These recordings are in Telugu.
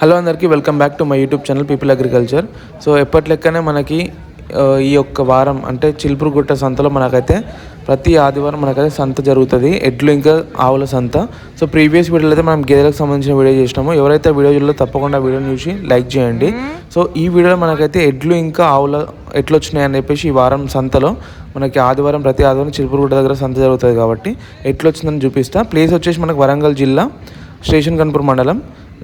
హలో అందరికీ welcome back to my YouTube channel people agriculture. So ఎప్పటి లెక్కనే మనకి ఈ యొక్క వారం అంటే చిలుపురుగుట్ట సంతలో మనకైతే ప్రతి ఆదివారం మనకైతే సంత జరుగుతుంది. ఎడ్లు ఇంకా ఆవుల సంత. సో ప్రీవియస్ వీడియోలో అయితే మనం గేదెలకు సంబంధించిన వీడియో చేసినాము. ఎవరైతే వీడియో చూడలో తప్పకుండా వీడియోని చూసి లైక్ చేయండి. సో ఈ వీడియోలో మనకైతే ఎడ్లు ఇంకా ఆవుల ఎట్లు వచ్చినాయని చెప్పేసి ఈ వారం సంతలో మనకి ఆదివారం ప్రతి ఆదివారం చిలుపురుగుట్ట దగ్గర సంత జరుగుతుంది కాబట్టి ఎట్లు వచ్చిందని చూపిస్తా. ప్లేస్ వచ్చేసి మనకు వరంగల్ జిల్లా స్టేషన్ కన్పూర్ మండలం.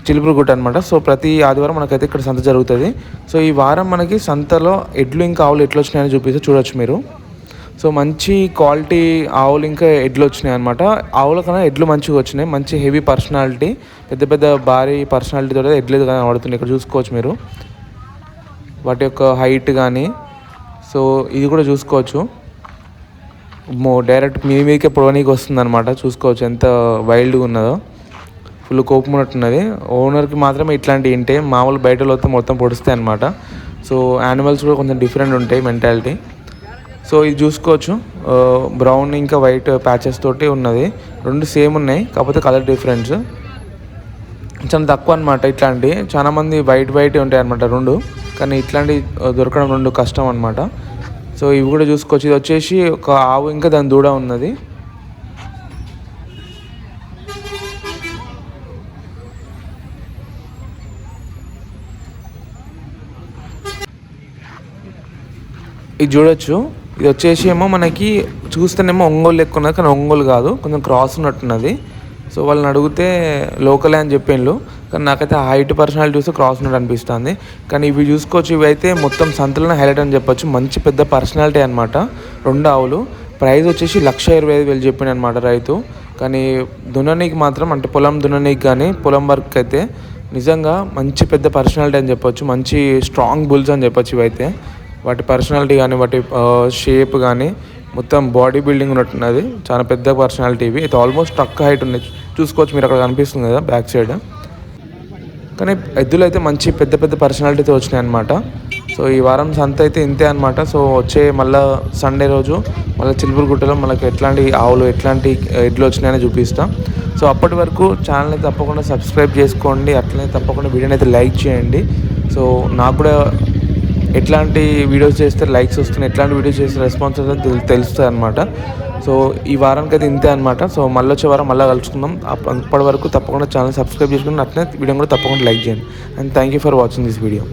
చిలుపురుగుట్ట అనమాట సో ప్రతి ఆదివారం మనకైతే ఇక్కడ సంత జరుగుతుంది. సో ఈ వారం మనకి సంతలో ఎడ్లు ఇంకా ఆవులు ఎట్లు వచ్చినాయని చూపిస్తే చూడొచ్చు మీరు. సో మంచి క్వాలిటీ ఆవులు ఇంకా ఎడ్లు వచ్చినాయి అనమాట ఆవుల కన్నా ఎడ్లు మంచిగా వచ్చినాయి. మంచి హెవీ పర్సనాలిటీ పెద్ద పెద్ద భారీ పర్సనాలిటీతో ఎడ్లు కనబడుతున్నాయి ఇక్కడ చూసుకోవచ్చు మీరు. వాటి యొక్క హైట్ కానీ. సో ఇది కూడా చూసుకోవచ్చు. డైరెక్ట్ మీ మీదకే పొడవనీకి వస్తుంది అనమాట చూసుకోవచ్చు ఎంత వైల్డ్గా ఉన్నదో. ఫుల్ కోపం ఉన్నట్టున్నది. ఓనర్కి మాత్రమే ఇట్లాంటివి ఉంటాయి మామూలు బయట వస్తే మొత్తం పొడుస్తాయి అనమాట సో యానిమల్స్ కూడా కొంచెం డిఫరెంట్ ఉంటాయి మెంటాలిటీ సో ఇది చూసుకోవచ్చు. Uh, బ్రౌన్ ఇంకా వైట్ ప్యాచెస్ తోటి ఉన్నది. రెండు సేమ్ ఉన్నాయి కాకపోతే కలర్ డిఫరెన్స్ చాలా తక్కువ అనమాట ఇట్లాంటి. చాలా మంది వైట్ వైట్ ఉంటాయి అనమాట రెండు. కానీ ఇట్లాంటి uh, దొరకడం రెండు కష్టం అనమాట సో ఇవి కూడా చూసుకోవచ్చు. ఇది వచ్చేసి ఒక ఆవు ఇంకా దాని దూడ ఉన్నది. ఇది చూడొచ్చు. ఇది వచ్చేసి ఏమో మనకి చూస్తేనేమో ఒంగోలు లెక్క ఉన్నది కానీ ఒంగోలు కాదు. కొంచెం క్రాస్ ఉన్నట్టున్నది. సో వాళ్ళని అడిగితే లోకలే అని చెప్పిండ్రు కానీ నాకైతే హైట్ పర్సనాలిటీ చూస్తే క్రాస్ ఉన్నట్టు అనిపిస్తుంది. కానీ ఇవి చూసుకోవచ్చు ఇవి అయితే మొత్తం సంతలన హైలైట్ అని చెప్పొచ్చు. మంచి పెద్ద పర్సనాలిటీ అనమాట రెండు ఆవులు. ప్రైస్ వచ్చేసి లక్ష ఇరవై ఐదు వేలు చెప్పిండు అనమాట రైతు. కానీ దున్ననీకి మాత్రం అంటే పొలం దున్ననీకి కానీ పొలం వర్క్ అయితే నిజంగా మంచి పెద్ద పర్సనాలిటీ అని చెప్పొచ్చు. మంచి స్ట్రాంగ్ బుల్స్ అని చెప్పొచ్చు ఇవైతే. వాటి పర్సనాలిటీ కానీ వాటి షేప్ కానీ మొత్తం బాడీ బిల్డింగ్ ఉన్నట్టున్నది. చాలా పెద్ద పర్సనాలిటీ ఇవి. అయితే ఆల్మోస్ట్ టక్ హైట్ ఉంది చూసుకోవచ్చు మీరు అక్కడ కనిపిస్తుంది కదా బ్యాక్ సైడ్ కానీ ఎద్దులు అయితే మంచి పెద్ద పెద్ద పర్సనాలిటీతో వచ్చినాయి అనమాట సో ఈ వారం సంత అయితే ఇంతే అనమాట సో వచ్చే మళ్ళా సండే రోజు మళ్ళీ చిలుపురుగుట్టలో మనకు ఎట్లాంటి ఆవులు ఎట్లాంటి ఎడ్లు వచ్చినాయని చూపిస్తాం. సో అప్పటి వరకు ఛానల్ని తప్పకుండా సబ్స్క్రైబ్ చేసుకోండి. అట్లనే తప్పకుండా వీడియోని అయితే లైక్ చేయండి. సో నాకు కూడా ఎట్లాంటి వీడియోస్ చేస్తే లైక్స్ వస్తున్నాయి ఎట్లాంటి వీడియోస్ చేస్తే రెస్పాన్స్ వస్తుంది తెలుస్తుంది అనమాట సో ఈ వారానికి అయితే ఇంతే అనమాట సో మళ్ళీ వచ్చే వారం మళ్ళీ కలుసుకుందాం. అప్పటి వరకు తప్పకుండా ఛానల్ సబ్స్క్రైబ్ చేసుకుని అట్లనే వీడియో కూడా తప్పకుండా లైక్ చేయండి. And thank you for watching this video